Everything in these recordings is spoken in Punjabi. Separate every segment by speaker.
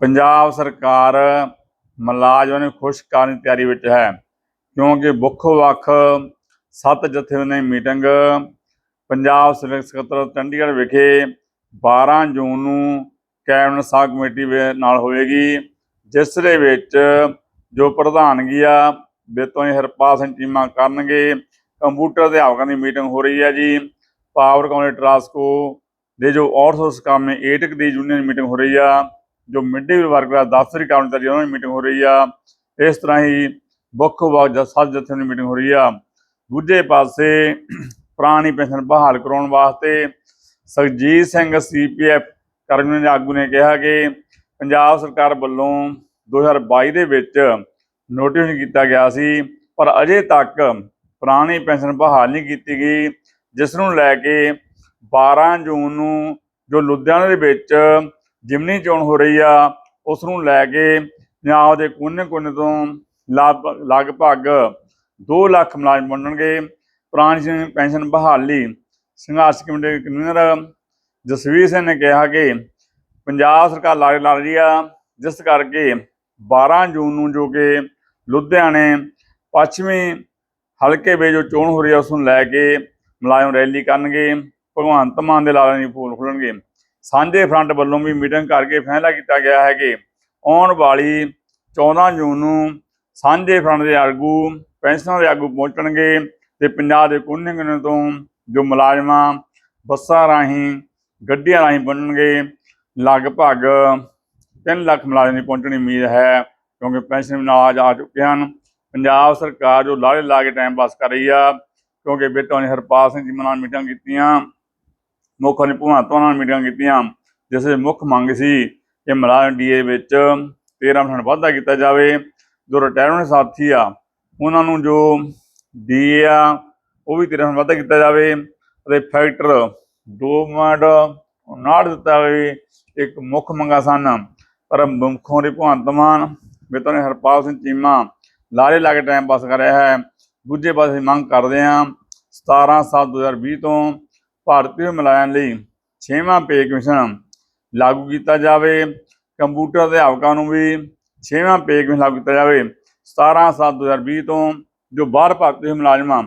Speaker 1: ਪੰਜਾਬ ਸਰਕਾਰ ਮੁਲਾਜ਼ਮਾਂ ਨੂੰ ਖੁਸ਼ ਕਰਨ ਦੀ ਤਿਆਰੀ ਵਿੱਚ ਹੈ, ਕਿਉਂਕਿ ਵੱਖ ਵੱਖ ਸੱਤ ਜਥੇਬੰਦੀਆਂ ਦੀ ਮੀਟਿੰਗ ਪੰਜਾਬ ਸਿਵਲ ਸਕੱਤਰ ਚੰਡੀਗੜ੍ਹ ਵਿਖੇ 12 ਜੂਨ ਨੂੰ ਕੈਬਨਿਟ ਸਾਬ ਕਮੇਟੀ ਨਾਲ ਹੋਵੇਗੀ, ਜਿਸ ਦੇ ਵਿੱਚ ਜੋ ਪ੍ਰਧਾਨਗੀ ਆ, ਬੇਤੋਂ ਹਰਪਾਲ ਸਿੰਘ ਚੀਮਾ ਕਰਨਗੇ, ਕੰਪਿਊਟਰ ਅਧਿਆਪਕਾਂ ਦੀ ਮੀਟਿੰਗ ਹੋ ਰਹੀ ਹੈ ਜੀ, ਪਾਵਰ ਕਾਉਂਟੀ ਟਰਾਂਸਕੋ ਦੇ ਜੋ ਆਊਟਸੋਰਸ ਕੰਮ ਹੈ ਏਟਕ ਦੀ ਯੂਨੀਅਨ ਮੀਟਿੰਗ ਹੋ ਰਹੀ ਆ ਜੋ ਮਿਡ ਡੇ ਵਰਕਰ ਦਫ਼ਤਰੀ ਕਰਮਚਾਰੀ ਉਹਨਾਂ ਦੀ ਮੀਟਿੰਗ ਹੋ ਰਹੀ ਆ, ਇਸ ਤਰ੍ਹਾਂ ਹੀ ਵੱਖ ਵੱਖ ਜ- ਜਥਿਆਂ ਦੀ ਮੀਟਿੰਗ ਹੋ ਰਹੀ ਆ, ਦੂਜੇ ਪਾਸੇ ਪੁਰਾਣੀ ਪੈਨਸ਼ਨ ਬਹਾਲ ਕਰਾਉਣ ਵਾਸਤੇ ਸਰਜੀਤ ਸਿੰਘ ਸੀਪੀਐਫ ਕਰਮਚਾਰੀ ਦੇ ਆਗੂ ਨੇ ਕਿਹਾ ਕਿ ਪੰਜਾਬ ਸਰਕਾਰ ਵੱਲੋਂ 2022 ਦੇ ਵਿੱਚ ਨੋਟਿਸ ਕੀਤਾ ਗਿਆ ਸੀ, ਪਰ ਅਜੇ ਤੱਕ ਪੁਰਾਣੀ ਪੈਨਸ਼ਨ ਬਹਾਲ ਨਹੀਂ ਕੀਤੀ ਗਈ, ਜਿਸ ਨੂੰ ਲੈ ਕੇ 12 ਜੂਨ ਨੂੰ ਜੋ ਲੁਧਿਆਣਾ ਦੇ ਵਿੱਚ ਜਿਮਨੀ ਚੋਣ ਹੋ ਰਹੀ ਆ ਉਸ ਨੂੰ ਲੈ ਕੇ ਪੰਜਾਬ ਦੇ ਕੋਨੇ-ਕੋਨੇ ਤੋਂ ਲਗ- ਲਗਭਗ 2 ਲੱਖ ਮੁਲਾਜ਼ਮ ਬਣਨਗੇ ਪੁਰਾਣੀ ਪੈਨਸ਼ਨ ਬਹਾਲੀ, ਸੰਘਰਸ਼ ਕਮੇਟੀ ਦੇ ਕਨਵੀਨਰ ਜਸਵੀਰ ਸਿੰਘ ਨੇ ਕਿਹਾ ਕਿ ਪੰਜਾਬ ਸਰਕਾਰ ਲਾਰੇ ਲਾ ਰਹੀ ਆ, ਜਿਸ ਕਰਕੇ 12 ਜੂਨ ਨੂੰ ਜੋ ਕਿ ਲੁਧਿਆਣੇ ਪੱਛਮੀ ਹਲਕੇ ਵਿੱਚ ਜੋ ਚੋਣ ਹੋ ਰਹੀ ਆ ਉਸ ਨੂੰ ਲੈ ਕੇ ਮੁਲਾਜ਼ਮ ਰੈਲੀ ਕਰਨਗੇ। ਭਗਵੰਤ ਮਾਨ ਦੇ ਲਾਰੇ ਦੀ ਫੂਲ ਖੁੱਲਣਗੇ ਸਾਂਝੇ ਫਰੰਟ ਵੱਲੋਂ ਵੀ ਮੀਟਿੰਗ ਕਰਕੇ ਫੈਸਲਾ ਕੀਤਾ ਗਿਆ ਹੈ ਕਿ ਆਉਣ ਵਾਲੀ 14 ਜੂਨ ਨੂੰ ਸਾਂਝੇ ਫਰੰਟ ਦੇ ਆਗੂ, ਪੈਨਸ਼ਨਾਂ ਦੇ ਆਗੂ ਪਹੁੰਚਣਗੇ ਤੇ ਪੰਜਾਬ ਦੇ ਕੋਨੇ-ਕੋਨੇ ਤੋਂ ਜੋ ਮੁਲਾਜ਼ਮਾਂ, ਬੱਸਾਂ ਰਾਹੀਂ, ਗੱਡੀਆਂ ਰਾਹੀਂ ਪਹੁੰਚਣਗੇ, ਲਗਭਗ 3 ਲੱਖ ਮੁਲਾਜ਼ਮ ਦੀ ਪਹੁੰਚਣੀ ਉਮੀਦ ਹੈ ਕਿਉਂਕਿ ਪੈਨਸ਼ਨ ਨਾਲ ਆ ਚੁੱਕੇ ਹਨ। ਪੰਜਾਬ ਸਰਕਾਰ ਜੋ ਲਾੜੇ ਲਾ ਕੇ ਟਾਈਮ ਪਾਸ ਕਰ ਰਹੀ ਆ, ਕਿਉਂਕਿ ਬੇਟਾ ਨੇ ਹਰਪਾਲ ਸਿੰਘ ਜੀ ਨਾਲ ਮੀਟਿੰਗ ਕੀਤੀਆਂ। ਮੁੱਖ ਨੇ ਭਗਵੰਤ ਮਾਨ ਨਾਲ ਮੀਟਿੰਗਾਂ ਕੀਤੀਆਂ। ਜਿਸ ਦੀ ਮੁੱਖ ਮੰਗ ਸੀ ਕਿ ਮੁਲਾਜ਼ਮ ਡੀਏ ਵਿੱਚ 13% ਵਾਧਾ ਕੀਤਾ ਜਾਵੇ। ਜੋ ਰਿਟਾਇਰਮੈਂਟ ਸਾਥੀ ਆ, ਉਹਨਾਂ ਨੂੰ ਜੋ ਡੀਏ ਆ, ਉਹ ਵੀ 13% ਵਾਧਾ ਕੀਤਾ ਜਾਵੇ ਅਤੇ ਫੈਕਟਰ ਡੋਮਡ ਨਾੜ ਦਿੱਤਾ ਜਾਵੇ, ਇੱਕ ਮੁੱਖ ਮੰਗਾਂ ਸਨ। ਪਰ ਮੁੱਖੋਂ ਦੇ ਭਗਵੰਤ ਮਾਨ ਬੇਟਾ ਨੇ ਹਰਪਾਲ ਸਿੰਘ ਚੀਮਾ ਲਾਰੇ ਲਾ ਕੇ ਟਾਈਮ ਪਾਸ ਕਰ ਰਿਹਾ ਹੈ। ਦੂਜੇ ਪਾਸੇ ਮੰਗ ਕਰਦੇ ਹਾਂ 17 7 2020 ਤੋਂ ਭਾਰਤੀ ਮੁਲਾਜ਼ਮਾਂ ਲਈ 6ਵਾਂ ਪੇ ਕਮਿਸ਼ਨ ਲਾਗੂ ਕੀਤਾ ਜਾਵੇ। ਕੰਪਿਊਟਰ ਅਧਿਆਪਕਾਂ ਨੂੰ ਵੀ 6ਵਾਂ ਪੇ ਕਮਿਸ਼ਨ ਲਾਗੂ ਕੀਤਾ ਜਾਵੇ। 17 7 2020 ਤੋਂ ਜੋ ਬਾਹਰ ਭਾਰਤੀ ਮੁਲਾਜ਼ਮਾਂ,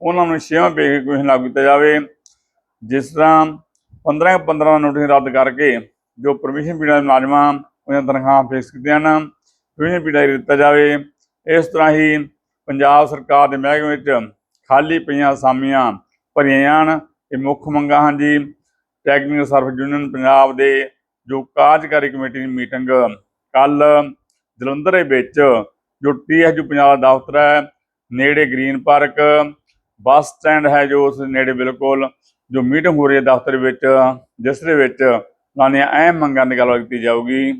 Speaker 1: ਉਹਨਾਂ ਨੂੰ 6ਵਾਂ ਪੇ ਕਮਿਸ਼ਨ ਲਾਗੂ ਕੀਤਾ ਜਾਵੇ। ਜਿਸ ਤਰ੍ਹਾਂ 15 15 ਨੋਟਿਸ ਰੱਦ ਕਰਕੇ ਜੋ ਪਰਮਿਸ਼ਨ ਪੀੜਾ ਦੇ ਮੁਲਾਜ਼ਮਾਂ ਉਹਨਾਂ ਤਨਖਾਹਾਂ ਫੇਸ ਕੀਤੀਆਂ ਹਨ ਪਰਮਿਸ਼ਨ ਪੀੜਾ ਦਿੱਤਾ ਜਾਵੇ। ਇਸ ਤਰ੍ਹਾਂ ਹੀ ਪੰਜਾਬ ਸਰਕਾਰ ਦੇ ਮਹਿਕਮੇ ਵਿੱਚ ਖਾਲੀ ਪਈਆਂ ਅਸਾਮੀਆਂ ਭਰੀਆਂ ਜਾਣ। ਇਹ ਮੁੱਖ ਮੰਗਾਂ ਹਨ ਜੀ। ਟੈਕਨੀਕਲ ਸਰਵਿਸ ਯੂਨੀਅਨ ਪੰਜਾਬ ਦੇ ਜੋ ਕਾਰਜਕਾਰੀ ਕਮੇਟੀ ਦੀ ਮੀਟਿੰਗ ਕੱਲ ਜਲੰਧਰ ਦੇ ਵਿੱਚ, ਜੋ ਟੀਐਸਯੂ ਪੰਜਾਬ ਦਾ ਦਫ਼ਤਰ ਹੈ, ਨੇੜੇ ਗ੍ਰੀਨ ਪਾਰਕ, ਬੱਸ ਸਟੈਂਡ ਹੈ ਜੋ ਉਸ ਨੇੜੇ ਬਿਲਕੁਲ, ਜੋ ਮੀਟਿੰਗ ਹੋ ਰਹੀ ਹੈ ਦਫ਼ਤਰ ਵਿੱਚ, ਜਿਸ ਦੇ ਵਿੱਚ ਉਹਨਾਂ ਦੀਆਂ ਅਹਿਮ ਮੰਗਾਂ ਦੀ ਗੱਲਬਾਤ ਕੀਤੀ ਜਾਊਗੀ।